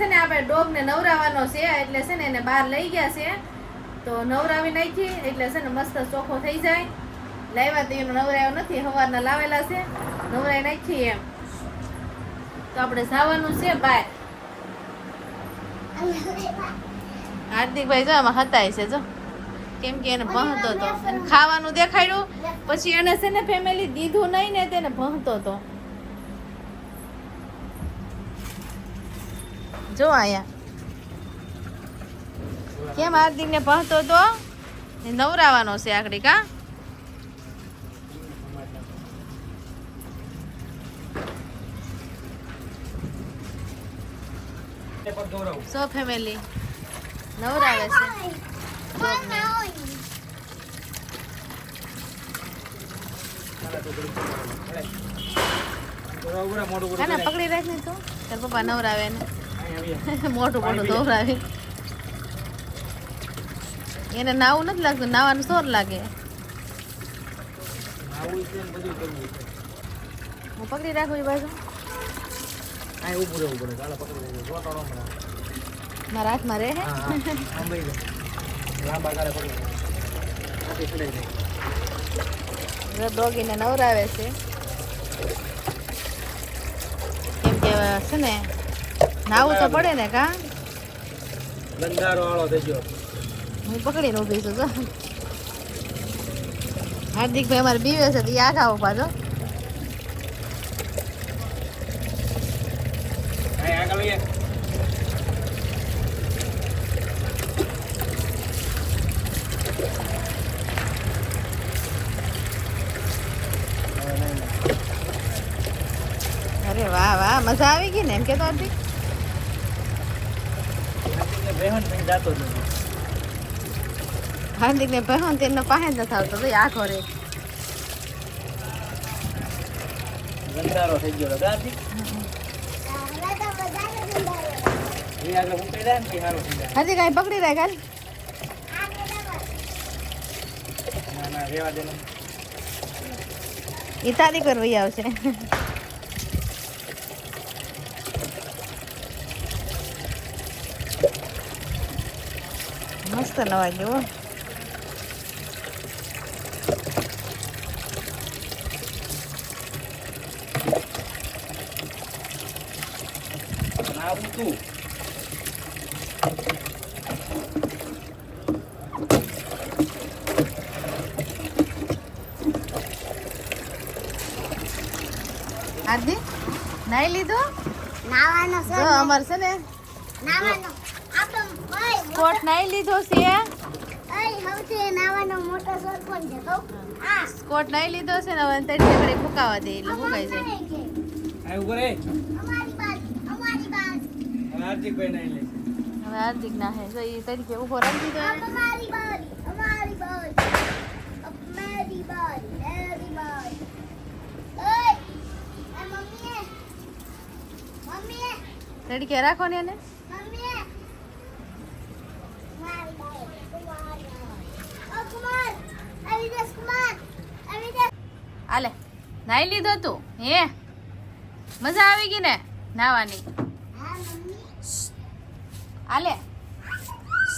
છે ને આપણે ડોગ ને નવરાવાનો છે, એટલે છે ને એને બહાર લઈ ગયા છે. તો નવરાવી નાખી, એટલે છે ને મસ્ત ચોખ્ખો થઈ જાય. લાવ્યા તો એનો નવરાયો નથી સવારના લાવેલા છે. નવરાઈ નાખી એમ. તો આપણે જવાનું છે બહાર. હાર્દિકભાઈ જો આમાં હતાય છે, જો. કેમ કે એને ભણતો હતો ખાવાનું દેખાડ્યું, પછી એને છે ને ફેમિલી દીધું નહીં ને તેને ભણતો હતો જો આયા કેમ હાર્દિક ને ભણતો હતો? ને નવરાવાનો છે આકડી કા? સો ફેમિલી નવરાવે છે. ડોગને. કાના પકડી રાખ ને તું? તાર પપ્પા નવરાવે ને. મોટું મોટું ધોવરાવે એને નાવું નથી લાગતું નાવાનું સોર લાગે. હું પકડી રાખું એ બાજુ? મારા હાથમાં રહે ડોગીને નવરાવે છે. કેમ કે છે ને નાવું તો પડે ને કા? ગંધારો વાળો થઈ ગયો. હું પકડીને ઊભી છું જો. હાર્દિકભાઈ અમારે બીવે છે તો યાદ આવો ઊભા છો અહીં આગળ લઈએ અરે વાહ વાહ મજા આવી ગઈ ને એમ કે તો હાર્દિક બેહન થઈ જાતો જ નથી હાર્દિક ને પહેરો ને તેનો પાસે જ નથી આવતો. આખો રે ગંધારો થઈ ગયો જાય હાર્દિક અહીં પકડી રાખ હાલ. એ તારી કરવી આવશે. મસ્ત નવા તું હાર્દિક નાઈ લીધું? નાવાનો છે અમાર છે ને નાવાનો. કોટ નાઈ લીધો છે. કોટ નાઈ લીધો છે ને હવે તડી ઘડી ફૂકાવા દે એટલે ફૂકાઈ જાય. હાર્દિકભાઈ નહીં લે. હવે હાર્દિક ના હે તો એ તરીકે ઊભો રાખી દીધો અમારી તડીકે રાખો ને એને મમ્મી મારી બાજુ કુમાર ઓ કુમાર આવી જસ કુમાર આવી જસ આલે નાઈ લીધો તું હે? મજા આવી ગઈ ને નાવાની? આલે.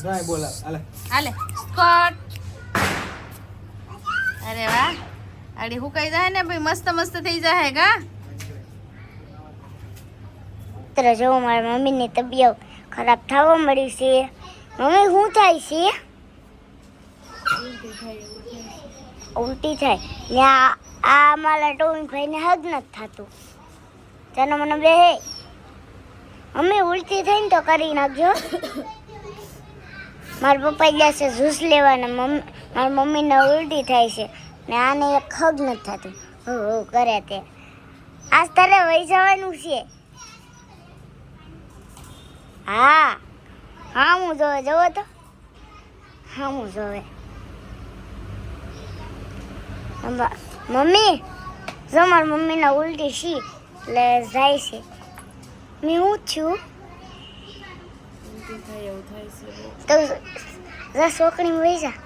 નહીં બોલા આલે. આલે સ્કોટ. અરે વાહ આડી હુકાઈ જાય ને ભાઈ મસ્ત મસ્ત થઈ જાય ગા. મિત્ર જો મારા મમ્મીની તબિયત ખરાબ થવા મળી છે. મમ્મી શું થાય છે? ઉલટી થાય. ને આ મારા ટોમી ભાઈને હગ નથી થતું. તેનો મને બે મમ્મી ઉલટી થઈને તો કરી નાખજો. મારા પપ્પા ગયા છે જ્યુસ લેવાના. મમ્મી, મારી મમ્મીને ઉલટી થાય છે. ને આને એક હગ નથી થતું. હો હો, કરે તે. આજ તારે વહી જવાનું છે. હા. હા, હું જોવે. જોવો તો. હા, હું જોવે. મમ્મી જો મારી મમ્મીને ઉલટી છી એટલે જાય છે. મેં હું છું. તો જા છોકરી વહી જા.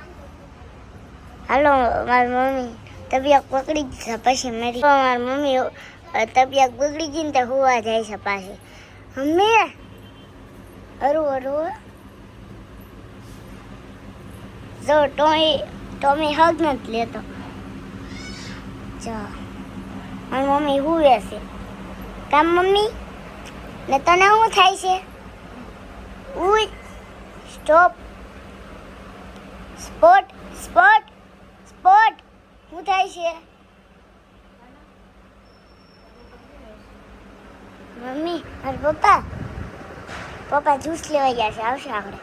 હાલો મારી મમ્મી. તબિયત પકડી જ પછી મારી. મારી મમ્મી તબિયત બગડી ગઈ ને તો હોવા જાય છે પાછી. મમ્મી અરુ અરુ જો ટોમી ટોમી હગ નથી લેતો. જો. મારી મમ્મી હુવે છે કામ મમ્મી? ને તને શું થાય છે? ઉઈ સ્ટોપ સ્પોટ સ્પોટ સ્પોટ શું થાય છે? મમ્મી મારા પપ્પા? પપ્પા જ્યુસ લેવા ગયા છે. આવશે આપણે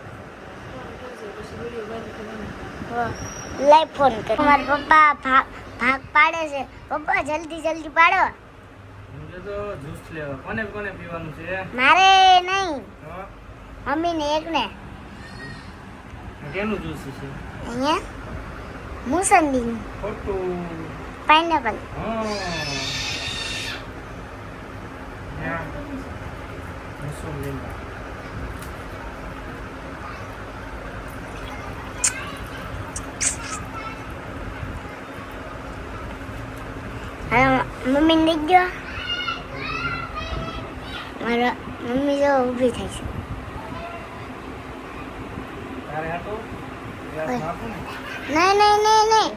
લાઈ ફોન કર. મારા પપ્પા ભાગ પાડે છે. પપ્પા જલ્દી જલ્દી પાડો. કોને કોને પીવાનું છે? મારે નહીં. હા? એક ને કેનું જ્યુસ છે? અહીંયા મોસંબી ખોટું. પાઇનેપલ. હા. ત્યાં હવે મમ્મીને લઈ ગયો મમ્મી જો ઊભી થઈ છે ને નહીં નહીં નહીં નહીં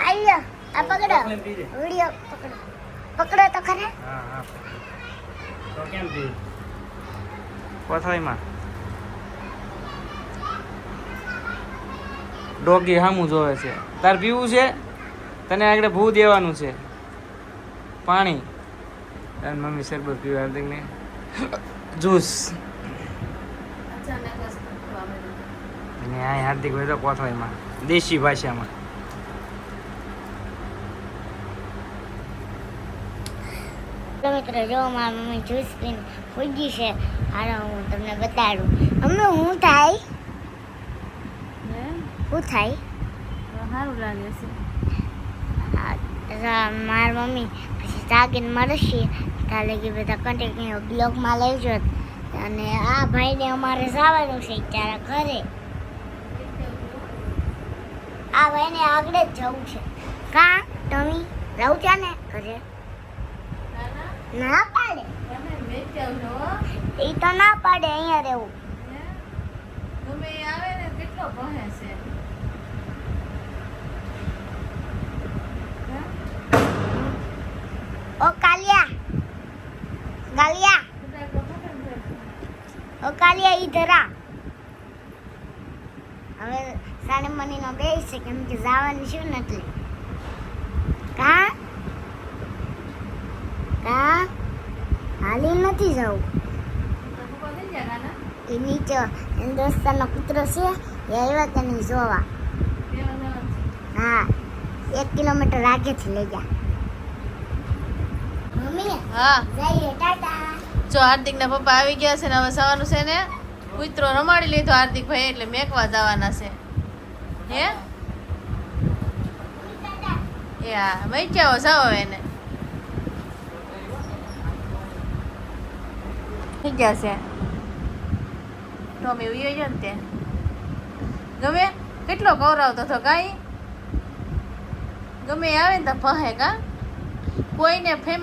આવ્યો આ પકડો. વીડિયો પકડો પકડો તો ખરે હા હા તો કેમ પી કોથળીમાં ડોગી હામું જોવે છે. તાર પીવું છે? તને આગળ ભૂ દેવાનું છે. પાણી. અને મમ્મી શરબત પીવા હાર્દિકને જ્યુસ. અને આ હાર્દિક ભાઈ તો કોથળીમાં દેશી ભાષામાં. મિત્રો જો મારા મમ્મી જ્યુસ પીને પૂજી છે હાલો હું તમને બતાડું. મમ્મી હું થાય? હે? શું થાય? સારું લાગે છે. મારી મમ્મી, પછી જાગીને મળશે. તાલે કે બધા કન્ટિન્યુ બ્લોગમાં લેજો અને આ ભાઈને અમારે જવાનું છે ત્યારે ઘરે. આ ભાઈને આગળ જ જવું છે. કા તમે રહું છે ને ઘરે? ના પાડે. એ તો ના પાડે, અહીંયા રહેવું? આવે ને, કેટલો કહે છે હે? ઓ કાલિયા ગાલિયા બધા તો ખબર છે. આ હવે સાડી મનીનો બે છે કેમ કે જવાનું શું નથી કા? કા? હાલી નથી જવું. એ નીચે એનો દોસ્તારનો કૂતરો છે એ આવ્યા તેને જોવા. હા એક કિલોમીટર આગેથી લઈ ગયા. મમ્મી હા. જઈએ ટાટા. જો હાર્દિક ના પપ્પા આવી ગયા છે ને હવે સવારનું છે ને કૂતરો રમાડી લીધો હાર્દિક ભાઈ એટલે મેકવા જવાના છે. હે? એ હા મેચ્યાઓ જાઓ એને. થઈ ગયા છે. ટોમી ઉયો ગયો ને તે. ગમે? કેટલો ગૌરવતો હતો કાંઈ? ગમે આવે ને તો ફહે કા? કોઈને ફેમિલી